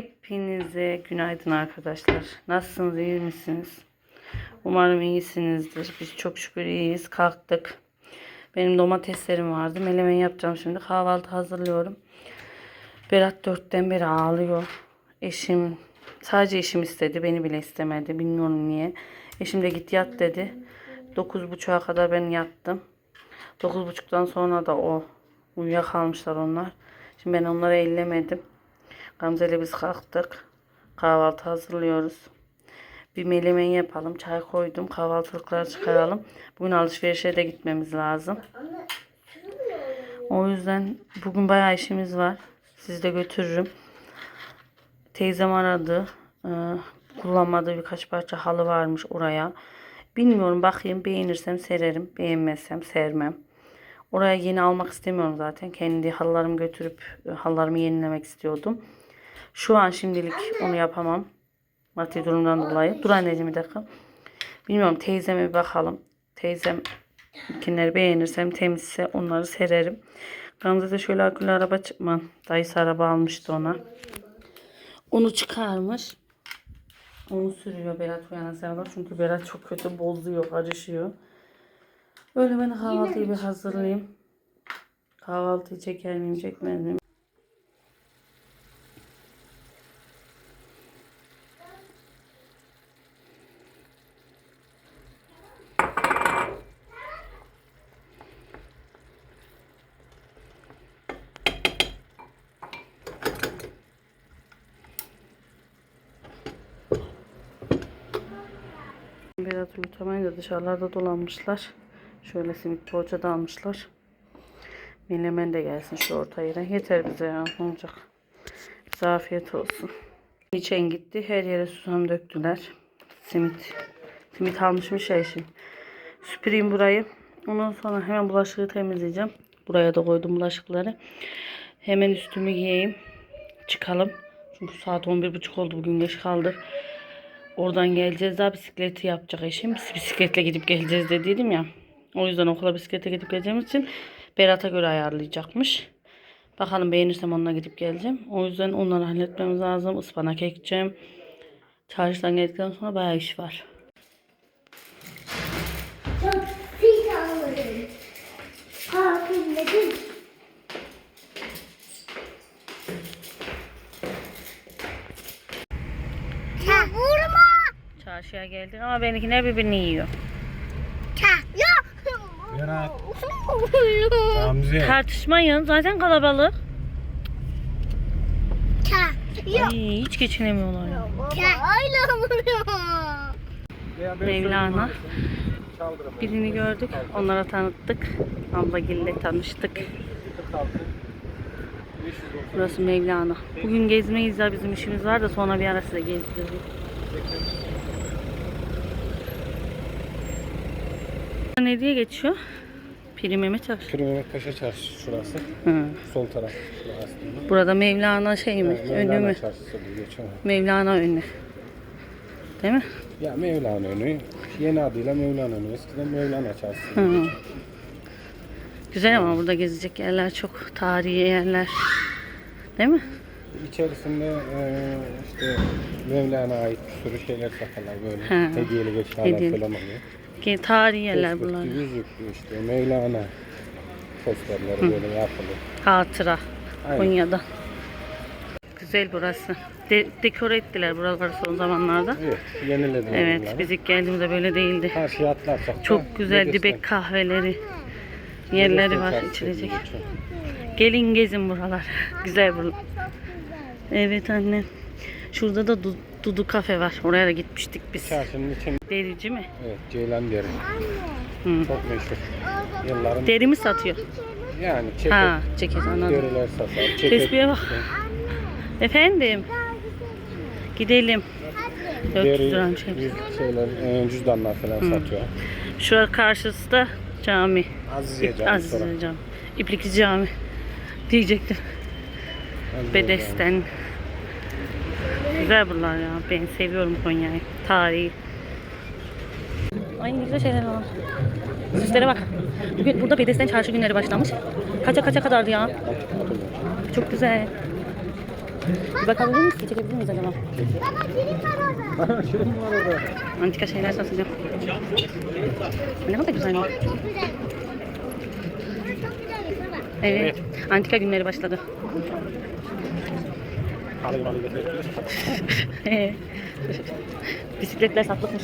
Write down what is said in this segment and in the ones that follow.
Hepinize günaydın arkadaşlar. Nasılsınız, iyi misiniz? Umarım iyisinizdir. Biz çok şükür iyiyiz. Kalktık. Benim domateslerim vardı. Melemen yapacağım şimdi. Kahvaltı hazırlıyorum. Berat dörtten beri ağlıyor. Eşim, sadece eşim istedi. Beni bile istemedi. Bilmiyorum niye. Eşim de git yat dedi. Dokuz buçuğa kadar ben yattım. Dokuz buçuktan sonra da o uyuyakalmışlar onlar. Şimdi ben onları ellemedim. Gamze ile biz kalktık. Kahvaltı hazırlıyoruz. Bir melemen yapalım. Çay koydum. Kahvaltılıkları çıkaralım. Bugün alışverişe de gitmemiz lazım. O yüzden bugün bayağı işimiz var. Sizi de götürürüm. Teyzem aradı. Ee, kullanmadığı birkaç parça halı varmış oraya. Bilmiyorum bakayım beğenirsem sererim. Beğenmezsem sermem. Oraya yeni almak istemiyorum zaten. Kendi halılarımı götürüp e, halılarımı yenilemek istiyordum. Şu an şimdilik onu yapamam. Maddi durumdan dolayı. Dur anneciğim bir dakika. Bilmiyorum teyzeme bir bakalım. Teyzem kinleri beğenirsem temizse onları sererim. Gamze de şöyle akülü araba çıkma. Dayısı araba almıştı ona. Onu çıkarmış. Onu sürüyor Berat uyanana kadar. Çünkü Berat çok kötü bozuyor, karışıyor. Öyle ben kahvaltıyı bir hazırlayayım. Kahvaltıyı çeker miyim, çekmez miyim? Berat uyutamayınca dışarılarda dolanmışlar. Şöyle simit poğaça da almışlar. Menemen de gelsin şu orta yere. Yeter bize ya. Olacak? Bize olsun. İçen gitti. Her yere susam döktüler. Simit. Simit almışmış ya eşim. Süpüreyim burayı. Ondan sonra hemen bulaşığı temizleyeceğim. Buraya da koydum bulaşıkları. Hemen üstümü giyeyim. Çıkalım. Çünkü saat 11.30 oldu. Bugün geç kaldık. Oradan geleceğiz daha bisikleti yapacak eşim. Biz bisikletle gidip geleceğiz dediydim ya. O yüzden okula bisiklete gidip geleceğimiz için Berat'a göre ayarlayacakmış. Bakalım beğenirsem onunla gidip geleceğim. O yüzden onları halletmemiz lazım. Ispanak ekeceğim. Çarşıdan geldikten sonra bayağı iş var. Çarşıya geldik ama benimkiler birbirini yiyor. Berat. Gamze. Tartışmayın. Zaten kalabalık. Ay, hiç geçinemiyorlar ya. Mevlana. Birini gördük. Onlara tanıttık. Ablagille tanıştık. Burası Mevlana. Bugün gezmeyiz ya bizim işimiz var da sonra bir ara size gezdiririm. Ne diye geçiyor? Piri Mehmet Çarşı. Kırım Mehmet Paşa Çarşısı şurası. Hı. Sol taraf aslında. Burada Mevlana şey mi? Önü Mevlana mü? Çarşısı bu geçiyor. Mevlana önü. Değil mi? Ya Mevlana önü. Yeni adıyla Mevlana önü. Eskiden Mevlana Çarşısı. Hı. Güzel ama burada gezecek yerler çok. Tarihi yerler. Değil mi? İçerisinde e, işte Mevlana'ya ait bir sürü şeyler satarlar böyle. Hı. Hediyeli eşyalar falan oluyor. Ki Tarihi yerler bunlar. Yüzüklü işte Mevlana posterleri böyle yapılı. Hatıra. Aynen. Konya'da. Güzel burası. De- dekore ettiler buraları son zamanlarda. Evet, yenilediler Evet, bunları. biz ilk geldiğimizde böyle değildi. Karşıya atlarsak Çok güzel dibek kahveleri, yerleri var içilecek. Gelin gezin buralar. güzel buralar. Evet anne. Şurada da Dudu kafe var. Oraya da gitmiştik biz. Çarşının için Derici mi? evet Ceylan deri. Hı. Çok meşhur. Yılların Deri mi satıyor? yani çekik Ha, ceket anladım. deriler satar. Çekik. Tespihe bak. Efendim. Gidelim. 400 Deri, şeyler, e, cüzdanlar falan satıyor. Şu karşısı da cami. Aziziye Camii Aziz sonra. Cami. İplikçi Cami. Diyecektim. Aziziye Bedesten. Güzel buralar ya. Ben seviyorum Konya'yı. Tarihi. Ay ne güzel şeyler var. Süslere bak. Bugün burada Bedesten çarşı günleri başlamış. Kaça kaça kadardı ya? Çok güzel. Bir bakabilir miyiz? Çekebilir miyiz acaba? Baba kilim var orada. Var? Antika şeyler satılıyor. Ne kadar güzel. Baba. Evet. Antika günleri başladı. Getirdiler. Bisikletler satılıkmış.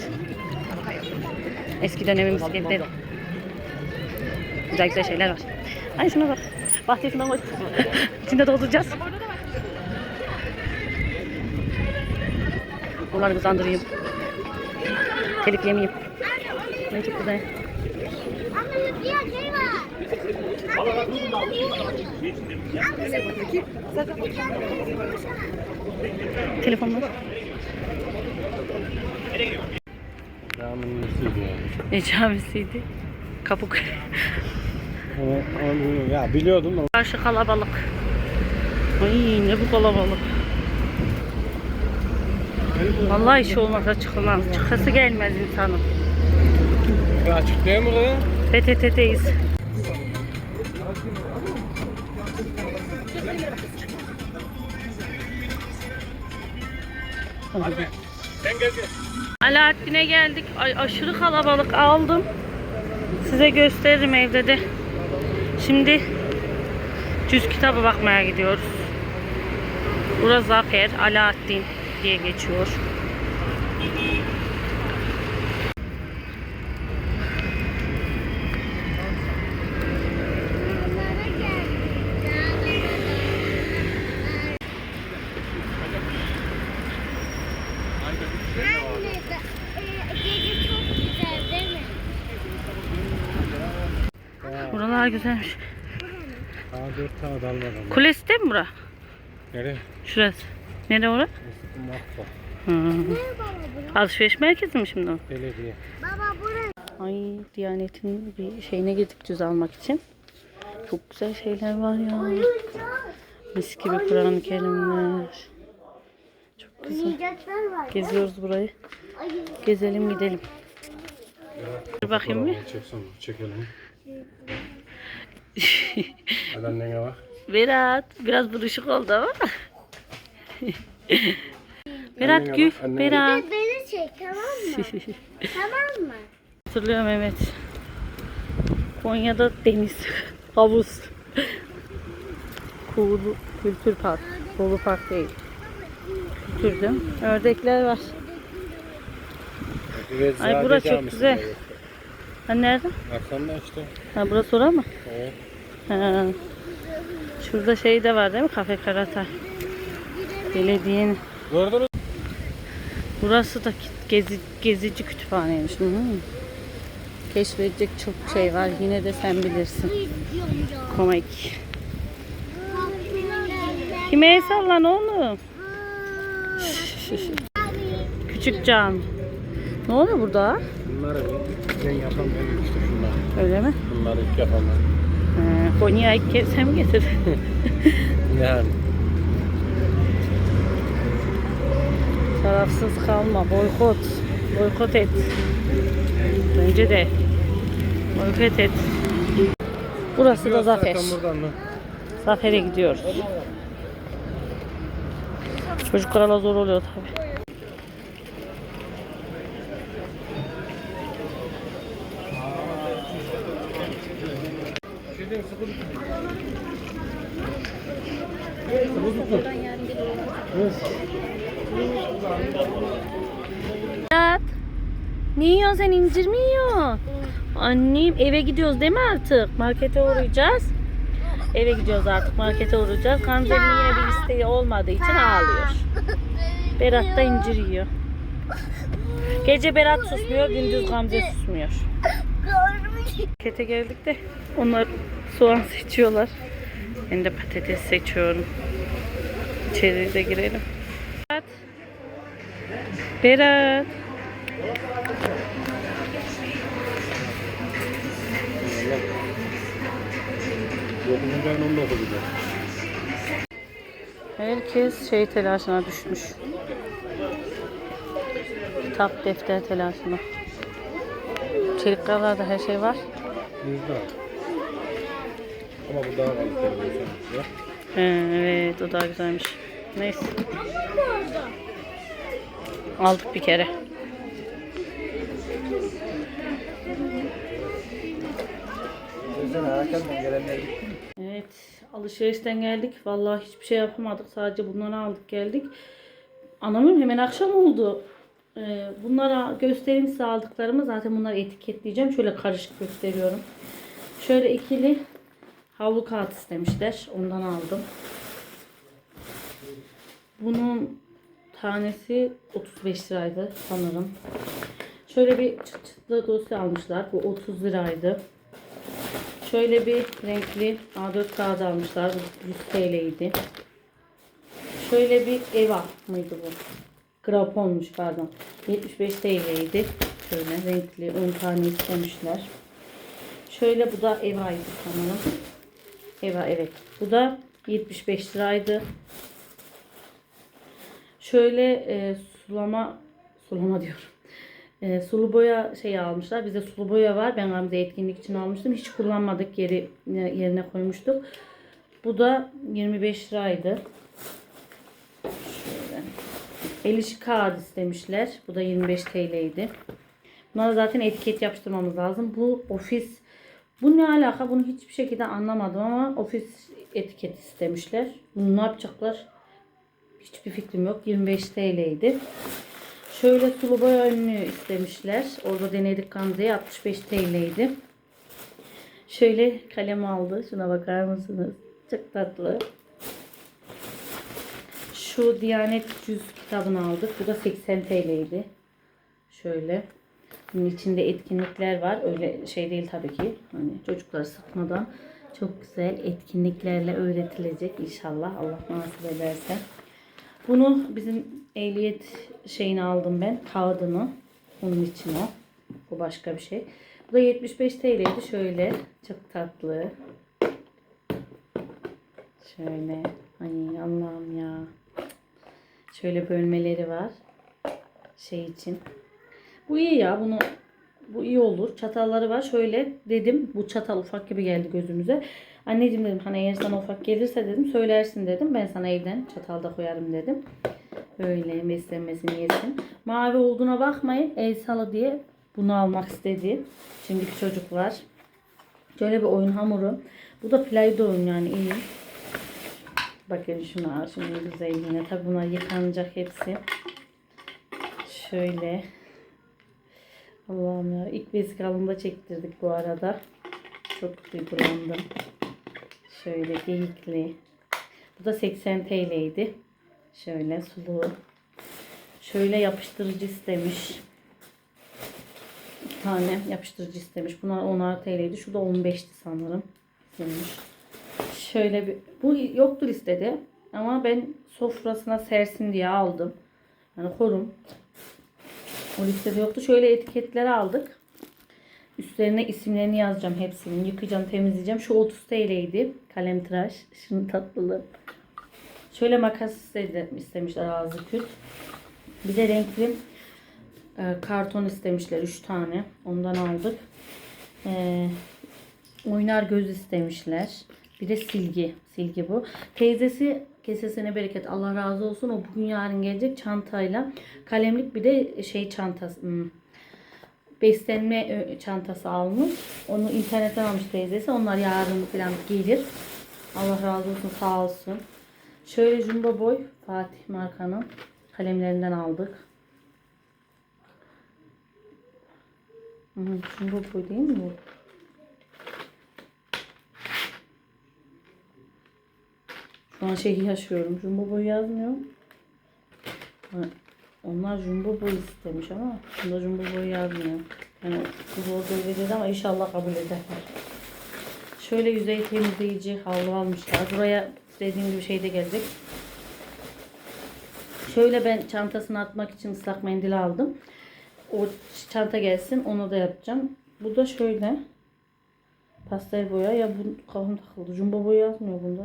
Eski dönemin bisikletleri. Güzel güzel şeyler var. Ay şuna bak. Bahçesinden koy. İçinde dolduracağız. Bunları hızlandırayım. Telif yemeyeyim. Ne çok güzel. Ama. Telefonlar. Ramın nesiydi yani? Ecabesiydi. Kapuk. Onu, onu, ya biliyordum da Karşı kalabalık. Ay ne bu kalabalık. Vallahi iş olmasa çıkılmaz. Çıkası gelmez insanın. Açık değil mi kız? PTT'deyiz. Alaaddin'e geldik. Ay, aşırı kalabalık aldım. Size gösteririm evde de. Şimdi cüz kitabı bakmaya gidiyoruz. Burası Zafer, Alaaddin diye geçiyor. Anne, e, gece çok güzel değil mi? Buralar güzelmiş. Daha dört tane dalmadan. Kulesi de mi bura? Nereye? Şurası. Nere ora? Makfa. Hı. Ne baba burası? Alışveriş merkezi mi şimdi o? Belediye. Baba burası. Ay Diyanet'in bir şeyine gittik cüz almak için. Çok güzel şeyler var ya. Mis gibi Kur'an-ı Kerimler. Var. Geziyoruz burayı. Ay, Gezelim gidelim. Dur bakayım bir. Çeksin, çekelim. Hadi annene bak. Berat biraz buruşuk oldu ama. Berat gül. bak, Berat. Beni çek tamam mı? tamam mı? Hatırlıyorum evet. Konya'da deniz, havuz, Kuğulu Kültür Park. Kuğulu Park değil. Kültürdü. Ördekler var. Ay, bura çok güzel. Ha nerede? Baksana işte. Ha burası ora mı? Evet. Ha. Şurada şey de var değil mi? Kafe Karatay. Belediyenin. Gördünüz Burası da gezi, gezici kütüphaneymiş. Hı. Keşfedecek çok şey var. Yine de sen bilirsin. Komik. Kime sallan oğlum? Küçük cami. Ne oluyor burada? Bunları ben yapan benim işte şunlar. Öyle mi? Bunları ilk ben. Ha, Konya'ya ilk kez sen mi getirdin? Yani. Tarafsız kalma. Boykot. Boykot et. Bence de. Boykot et. Burası da Zafer. Zafer'e gidiyoruz. Çocuklarla zor oluyor tabi. Berat, Ne yiyorsun sen incir mi yiyorsun? Annem eve gidiyoruz değil mi artık? Markete uğrayacağız. Eve gidiyoruz artık markete uğrayacağız. Gamze'nin yine bir isteği olmadığı için ağlıyor. Berat da incir yiyor. Gece Berat susmuyor, gündüz Gamze susmuyor. Markete geldik de onlar soğan seçiyorlar. Ben de patates seçiyorum. İçeri de girelim. Berat. Berat. Dokuzuncu ayın on dokuzuydu. Herkes şey telaşına düşmüş. Kitap, defter telaşına. Çelik kalarda her şey var. Yüzde. Ama bu daha kaliteli evet o daha güzelmiş. Neyse. Aldık bir kere. Sen erkenden gelenler gitti mi? Evet, alışverişten geldik. Vallahi hiçbir şey yapamadık. Sadece bunları aldık geldik. Anlamıyorum hemen akşam oldu. Ee, bunlara göstereyim size aldıklarımı. Zaten bunları etiketleyeceğim. Şöyle karışık gösteriyorum. Şöyle ikili havlu kağıt istemişler. Ondan aldım. Bunun tanesi 35 liraydı sanırım. Şöyle bir çıt çıtlı dosya almışlar. Bu 30 liraydı. Şöyle bir renkli A4 kağıdı almışlar. Bu 100 TL'ydi. Şöyle bir Eva mıydı bu? Graponmuş pardon. 75 TL'ydi. Şöyle renkli 10 tane istemişler. Şöyle bu da Eva'ydı sanırım. Eva evet. Bu da 75 liraydı. Şöyle e, sulama sulama diyorum. E, sulu boya şey almışlar. Bizde sulu boya var. Ben Gamze etkinlik için almıştım. Hiç kullanmadık. Yeri yerine koymuştuk. Bu da 25 liraydı. Şöyle. Kağıt istemişler. Bu da 25 TL'ydi. Bunlara zaten etiket yapıştırmamız lazım. Bu ofis bu ne alaka? Bunu hiçbir şekilde anlamadım ama ofis etiket istemişler. Bunu ne yapacaklar? Hiçbir fikrim yok. 25 TL'ydi. Şöyle sulu boya önlüğü istemişler. Orada denedik Gamze'ye 65 TL'ydi. Şöyle kalem aldı. Şuna bakar mısınız? Çok tatlı. Şu Diyanet Cüz kitabını aldık. Bu da 80 TL'ydi. Şöyle. Bunun içinde etkinlikler var. Öyle şey değil tabii ki. Hani çocukları sıkmadan çok güzel etkinliklerle öğretilecek inşallah. Allah nasip ederse. Bunu bizim ehliyet şeyini aldım ben. Kağıdını. Onun için o. Bu başka bir şey. Bu da 75 TL'ydi. Şöyle. Çok tatlı. Şöyle. Ay Allah'ım ya. Şöyle bölmeleri var. Şey için. Bu iyi ya. Bunu bu iyi olur. Çatalları var. Şöyle dedim. Bu çatal ufak gibi geldi gözümüze. Anneciğim dedim hani eğer sana ufak gelirse dedim söylersin dedim. Ben sana evden çatal da koyarım dedim. Böyle beslenmesini yesin. Mavi olduğuna bakmayın. El salı diye bunu almak istedi. Şimdiki çocuklar. Şöyle bir oyun hamuru. Bu da play oyun yani iyi. Bakın şuna. Şunun güzelliğine. Tabi bunlar yıkanacak hepsi. Şöyle. Allah'ım ya. İlk vesikalımda çektirdik bu arada. Çok duygulandım. Şöyle geyikli. Bu da 80 TL'ydi. Şöyle sulu. Şöyle yapıştırıcı istemiş. İki tane yapıştırıcı istemiş. Bunlar 10'ar TL'ydi. Şu da 15'ti sanırım. İstemiş. Şöyle bir bu yoktu listede ama ben sofrasına sersin diye aldım. Yani korum. O listede yoktu. Şöyle etiketleri aldık. Üstlerine isimlerini yazacağım hepsini. Yıkayacağım, temizleyeceğim. Şu 30 TL'ydi. Kalem tıraş. Şunun tatlılığı. Şöyle makas istemişler ağzı küt. Bir de renkli e, karton istemişler. 3 tane. Ondan aldık. E, oynar göz istemişler. Bir de silgi. Silgi bu. Teyzesi kesesine bereket Allah razı olsun. O bugün yarın gelecek çantayla. Kalemlik bir de şey çantası. hmm, beslenme ö, çantası almış. Onu internetten almış teyzesi. Onlar yarın falan gelir. Allah razı olsun sağ olsun. Şöyle Jumbo Boy Fatih markanın kalemlerinden aldık. Jumbo Boy değil mi bu? Şu an şeyi yaşıyorum. Jumbo Boy yazmıyor. Onlar Jumbo Boy istemiş ama bunda Jumbo Boy yazmıyor. Yani bu zor dedi ama inşallah kabul ederler. Şöyle yüzey temizleyici havlu almışlar. Buraya dediğim gibi şey de gelecek. Şöyle ben çantasını atmak için ıslak mendil aldım. O çanta gelsin onu da yapacağım. Bu da şöyle. Pastel boya ya bu kafam takıldı. Jumbo boya yazmıyor bunda.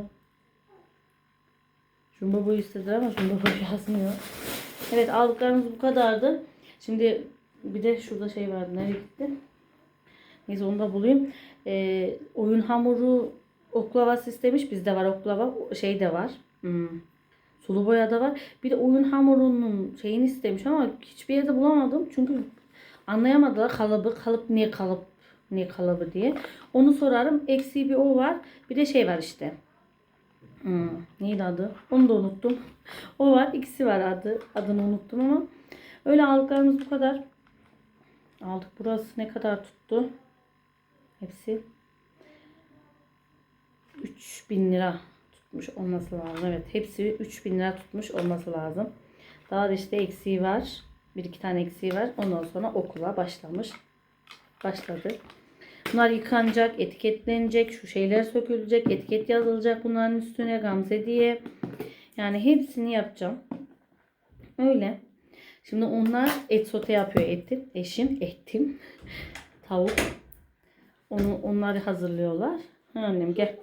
Jumbo boy istediler ama jumbo boy yazmıyor. Evet aldıklarımız bu kadardı. Şimdi bir de şurada şey vardı. Nereye gitti? Neyse onu da bulayım. Ee, oyun hamuru oklavası istemiş. Bizde var oklava. Şey de var. Hmm. Sulu boya da var. Bir de oyun hamurunun şeyini istemiş ama hiçbir yerde bulamadım. Çünkü anlayamadılar kalıbı. Kalıp niye kalıp ne kalıbı diye. Onu sorarım. Eksiği bir o var. Bir de şey var işte. Hmm, neydi adı? Onu da unuttum. O var. ikisi var adı. Adını unuttum ama. Öyle aldıklarımız bu kadar. Aldık. Burası ne kadar tuttu? Hepsi 3000 lira tutmuş olması lazım. Evet hepsi 3000 lira tutmuş olması lazım. Daha da işte eksiği var. Bir iki tane eksiği var. Ondan sonra okula başlamış. Başladı. Bunlar yıkanacak, etiketlenecek, şu şeyler sökülecek, etiket yazılacak bunların üstüne Gamze diye. Yani hepsini yapacağım. Öyle. Şimdi onlar et sote yapıyor etim. Eşim, etim. Tavuk. Onu, onları hazırlıyorlar. Ha, annem gel.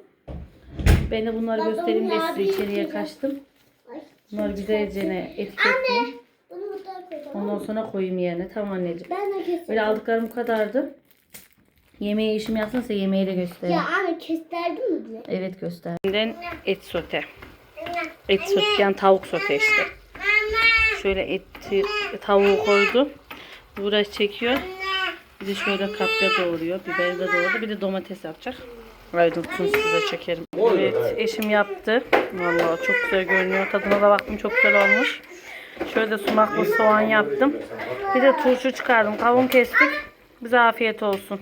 Ben de bunları Baba, göstereyim de size içeriye kaçtım. Bunları güzelce etiketleyeyim. Burada koy tamam Ondan sonra koyayım yerine. Tamam anneciğim. Ben de. Böyle aldıklarım bu kadardı. Yemeği işim yapsınsa yemeği de göstereyim. Ya anne kesterdin mi bile? Evet göster. Benden et sote. Et sote yani tavuk sote işte. Şöyle eti tavuğu koydu. Uğraş çekiyor. Bir de şöyle kapya doğruyor. Biber de doğradı. Bir de domates yapacak. Ayrıntısını size çekerim. Evet eşim yaptı. Vallahi çok güzel görünüyor. Tadına da baktım çok güzel olmuş. Şöyle sumaklı soğan yaptım. Bir de turşu çıkardım. Kavun kestik. Bize afiyet olsun.